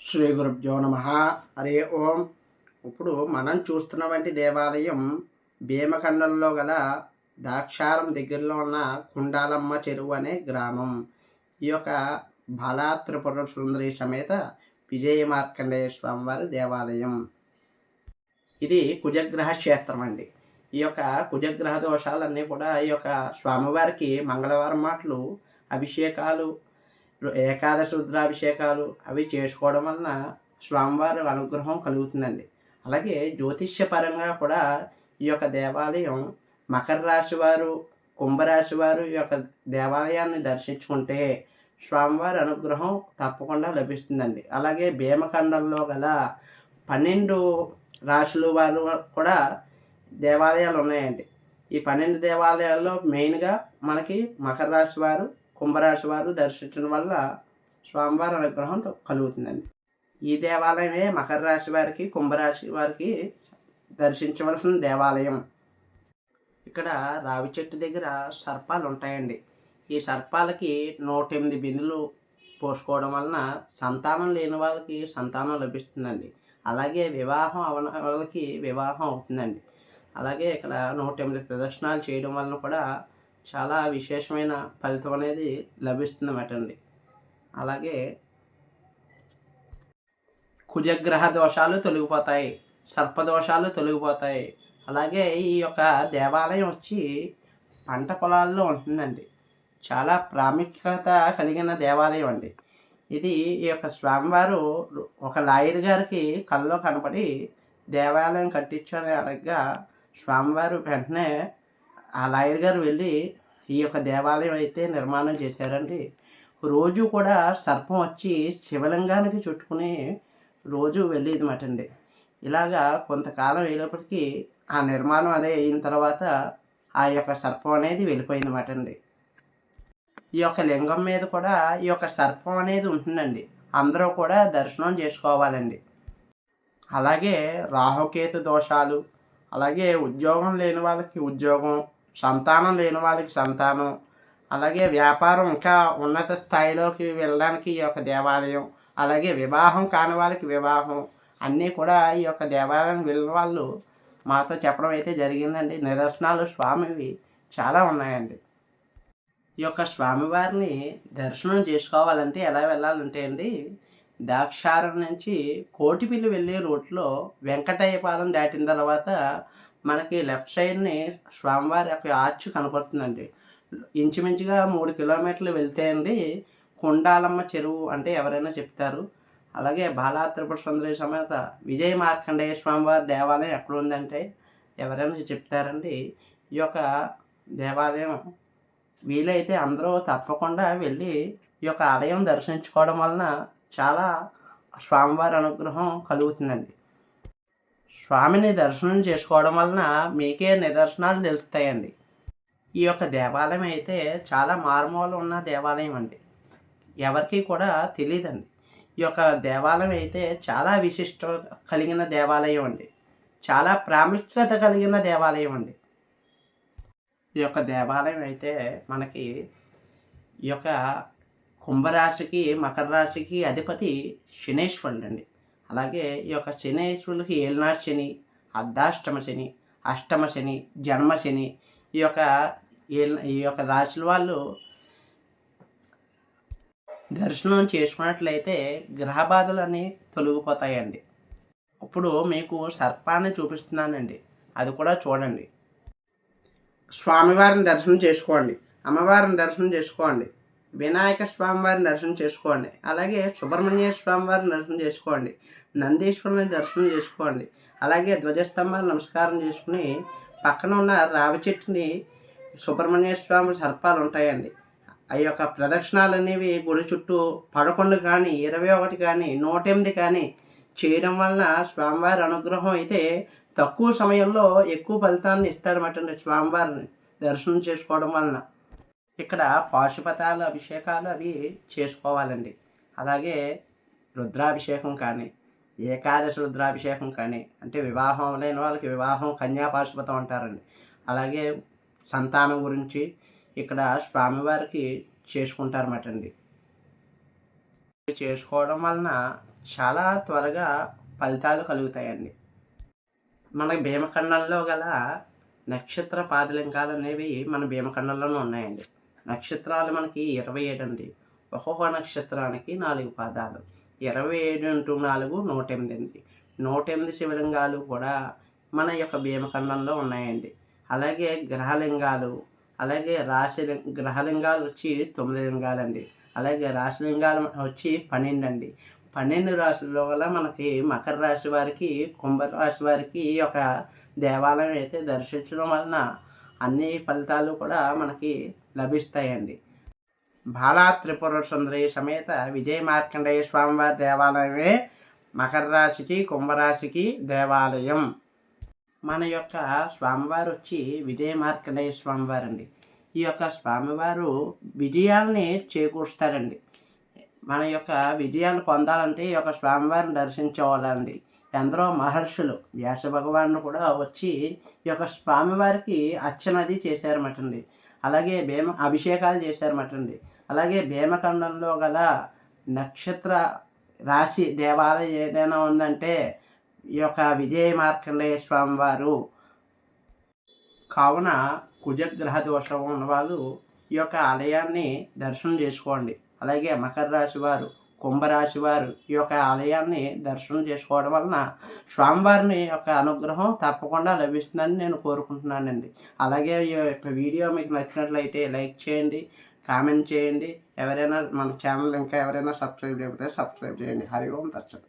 శ్రీ గురుభ్యో నమ. హరే ఓం. ఇప్పుడు మనం చూస్తున్నటువంటి దేవాలయం భీమఖండంలో గల దాక్షారం దగ్గరలో ఉన్న కుండాలమ్మ చెరువు అనే గ్రామం. ఈ యొక్క బాలా త్రిపుర సుందరి సమేత విజయ మార్కండేయ స్వామివారి దేవాలయం. ఇది కుజగ్రహ క్షేత్రం అండి. ఈ యొక్క కుజగ్రహ దోషాలన్నీ కూడా ఈ యొక్క స్వామివారికి మంగళవారం మాటలు అభిషేకాలు ఏకాదశ రుద్రాభిషేకాలు అవి చేసుకోవడం వలన స్వామివారి అనుగ్రహం కలుగుతుందండి. అలాగే జ్యోతిష్యపరంగా కూడా ఈ యొక్క దేవాలయం మకర రాశి వారు కుంభరాశి వారు ఈ యొక్క దేవాలయాన్ని దర్శించుకుంటే స్వామివారి అనుగ్రహం తప్పకుండా లభిస్తుందండి. అలాగే భీమఖండంలో గల పన్నెండు రాశులు వారు కూడా దేవాలయాలు ఉన్నాయండి. ఈ పన్నెండు దేవాలయాల్లో మెయిన్గా మనకి మకర రాశి వారు కుంభరాశి వారు దర్శించడం వల్ల స్వామివారి అనుగ్రహం కలుగుతుందండి. ఈ దేవాలయమే మకర రాశి వారికి కుంభరాశి వారికి దర్శించవలసిన దేవాలయం. ఇక్కడ రావి చెట్టు దగ్గర సర్పాలు ఉంటాయండి. ఈ సర్పాలకి నూట ఎనిమిది బిందులు పోసుకోవడం వలన సంతానం లేని వాళ్ళకి సంతానం లభిస్తుందండి. అలాగే వివాహం అవన వాళ్ళకి వివాహం అవుతుందండి. అలాగే ఇక్కడ నూట ఎనిమిది ప్రదర్శనలు చేయడం వలన కూడా చాలా విశేషమైన ఫలితం అనేది లభిస్తుందన్నమాట అండి అలాగే కుజగ్రహ దోషాలు తొలగిపోతాయి సర్పదోషాలు తొలగిపోతాయి. అలాగే ఈ యొక్క దేవాలయం వచ్చి పంట పొలాల్లో ఉంటుందండి. చాలా ప్రాముఖ్యత కలిగిన దేవాలయం అండి. ఇది ఈ యొక్క స్వామివారు ఒక లాయర్ గారికి కల్లో కనపడి దేవాలయం కట్టించని అడగగా స్వామివారు వెంటనే ఆ లాయర్ గారు వెళ్ళి ఈ యొక్క దేవాలయం అయితే నిర్మాణం చేశారండి. రోజు కూడా సర్పం వచ్చి శివలింగానికి చుట్టుకుని రోజు వెళ్ళేది మాట అండి ఇలాగా కొంతకాలం వెళ్ళేప్పటికీ ఆ నిర్మాణం అదే అయిన తర్వాత ఆ యొక్క సర్పం అనేది వెళ్ళిపోయింది మాట అండి ఈ యొక్క లింగం మీద కూడా ఈ యొక్క సర్పం అనేది ఉంటుందండి. అందరూ కూడా దర్శనం చేసుకోవాలండి. అలాగే రాహుకేతు దోషాలు అలాగే ఉద్యోగం లేని వాళ్ళకి ఉద్యోగం సంతానం లేని వాళ్ళకి సంతానం. అలాగే వ్యాపారం ఇంకా ఉన్నత స్థాయిలోకి వెళ్ళడానికి ఈ యొక్క దేవాలయం అలాగే వివాహం కాని వాళ్ళకి వివాహం అన్నీ కూడా ఈ యొక్క దేవాలయం వెళ్ళిన వాళ్ళు మాతో చెప్పడం అయితే జరిగిందండి. నిదర్శనాలు స్వామివి చాలా ఉన్నాయండి. ఈ యొక్క స్వామివారిని దర్శనం చేసుకోవాలంటే ఎలా వెళ్ళాలంటే అండి దాక్షారం నుంచి కోటిపిల్లి వెళ్ళే రూట్లో వెంకటయ్యపాలెం దాటిన తర్వాత మనకి లెఫ్ట్ సైడ్ని స్వామివారి యొక్క ఆర్చ్ కనపడుతుందండి. ఇంచుమించుగా మూడు కిలోమీటర్లు వెళ్తే అండి కొండాలమ్మ చెరువు అంటే ఎవరైనా చెప్తారు. అలాగే బాలా త్రిపుర సుందరి సమేత విజయ మార్కండేయ స్వామివారి దేవాలయం ఎక్కడ ఉందంటే ఎవరైనా చెప్తారండి. ఈ యొక్క దేవాలయం వీలైతే అందరూ తప్పకుండా వెళ్ళి ఈ యొక్క ఆలయం దర్శించుకోవడం వలన చాలా స్వామివారి అనుగ్రహం కలుగుతుందండి. స్వామిని దర్శనం చేసుకోవడం వలన మీకే నిదర్శనాలు తెలుస్తాయండి. ఈ యొక్క దేవాలయం అయితే చాలా మారుమూల ఉన్న దేవాలయం అండి. ఎవరికి కూడా తెలియదండి ఈ యొక్క దేవాలయం అయితే చాలా విశిష్ట కలిగిన దేవాలయం అండి. చాలా ప్రాముఖ్యత కలిగిన దేవాలయం అండి. ఈ యొక్క దేవాలయం అయితే మనకి ఈ యొక్క కుంభరాశికి మకర రాశికి అధిపతి శనేశ్వరుడు అండి అలాగే ఈ యొక్క శనేశ్వరుడికి ఏలినాడు శని అర్ధాష్టమ శని అష్టమ శని జన్మ శని ఈ యొక్క ఈ యొక్క రాశుల వాళ్ళు దర్శనం చేసుకున్నట్లయితే గ్రహ బాధలన్నీ తొలగిపోతాయండి. ఇప్పుడు మీకు సర్పాన్ని చూపిస్తున్నానండి. అది కూడా చూడండి. స్వామివారిని దర్శనం చేసుకోండి. అమ్మవారిని దర్శనం చేసుకోండి. వినాయక స్వామివారిని దర్శనం చేసుకోండి. అలాగే సుబ్రహ్మణ్య స్వామివారిని దర్శనం చేసుకోండి. నందీశ్వరుని దర్శనం చేసుకోండి. అలాగే ధ్వజస్తంభాలు నమస్కారం చేసుకుని పక్కన ఉన్న రావి చెట్టుని సుబ్రహ్మణ్య స్వామి సర్పాలు ఉంటాయండి. ఆ యొక్క ప్రదక్షిణాలు అనేవి గుడి చుట్టూ పదకొండు కానీ ఇరవై ఒకటి కానీ నూట ఎనిమిది కానీ చేయడం వలన స్వామివారి అనుగ్రహం అయితే తక్కువ సమయంలో ఎక్కువ ఫలితాన్ని ఇస్తారన్నమాట స్వామివారిని దర్శనం చేసుకోవడం వలన. ఇక్కడ పాశుపతాలు అభిషేకాలు అవి చేసుకోవాలండి. అలాగే రుద్రాభిషేకం కానీ ఏకాదశి రుద్రాభిషేకం కానీ అంటే వివాహం లేని వాళ్ళకి వివాహం కన్యా పాశుపతం అంటారండి. అలాగే సంతానం గురించి ఇక్కడ స్వామివారికి చేసుకుంటారన్నమాట అండి చేసుకోవడం వలన చాలా త్వరగా ఫలితాలు కలుగుతాయండి. మన భీమఖండంలో గల నక్షత్ర పాదలింకాలు అనేవి మన భీమఖండంలోనే ఉన్నాయండి. నక్షత్రాలు మనకి ఇరవై ఏడు అండి. ఒక్కొక్క నక్షత్రానికి నాలుగు పాదాలు. ఇరవై ఏడు ఇంటూ నాలుగు నూట ఎనిమిది అండి. నూట ఎనిమిది శివలింగాలు కూడా మన యొక్క భీమఖండంలో ఉన్నాయండి. అలాగే గ్రహలింగాలు అలాగే రాశి గ్రహలింగాలు వచ్చి తొమ్మిది లింగాలండి. అలాగే రాశిలింగాలు వచ్చి పన్నెండు అండి. పన్నెండు రాశుల్లో వల్ల మనకి మకర రాశి వారికి కుంభరాశి వారికి ఈ యొక్క దేవాలయం అయితే దర్శించడం వలన అన్ని ఫలితాలు కూడా మనకి లభిస్తాయండి. బాలా త్రిపుర సుందరి సమేత విజయ మార్కండేయ స్వామివారి దేవాలయమే మకర రాశికి కుంభరాశికి దేవాలయం. మన యొక్క స్వామివారు వచ్చి విజయ మార్కండేయ స్వామివారండి. ఈ యొక్క స్వామివారు విజయాల్ని చేకూరుస్తారండి. మన యొక్క విజయాన్ని పొందాలంటే ఈ యొక్క స్వామివారిని దర్శించుకోవాలండి. ఎందరో మహర్షులు వ్యాస భగవానుడు కూడా వచ్చి ఈ యొక్క స్వామివారికి అర్చనది చేశారన్నమాటండి అలాగే భీమ అభిషేకాలు చేశారన్నమాటండి అలాగే భీమఖండంలో గల నక్షత్ర రాశి దేవాలయం ఏదైనా ఉందంటే ఈ యొక్క విజయ మార్కండేయ స్వామి వారు. కావున కుజగ్రహ దోషం ఉన్నవాళ్ళు ఈ యొక్క ఆలయాన్ని దర్శనం చేసుకోండి. అలాగే మకర రాశి వారు కుంభరాశి వారు ఈ యొక్క ఆలయాన్ని దర్శనం చేసుకోవడం వలన స్వామివారిని యొక్క అనుగ్రహం తప్పకుండా లభిస్తుందని నేను కోరుకుంటున్నానండి. అలాగే ఈ యొక్క వీడియో మీకు నచ్చినట్లయితే లైక్ చేయండి కామెంట్ చేయండి. ఎవరైనా మన ఛానల్ ఇంకా ఎవరైనా సబ్స్క్రైబ్ చేయకపోతే సబ్స్క్రైబ్ చేయండి. హరి ఓం దర్శనం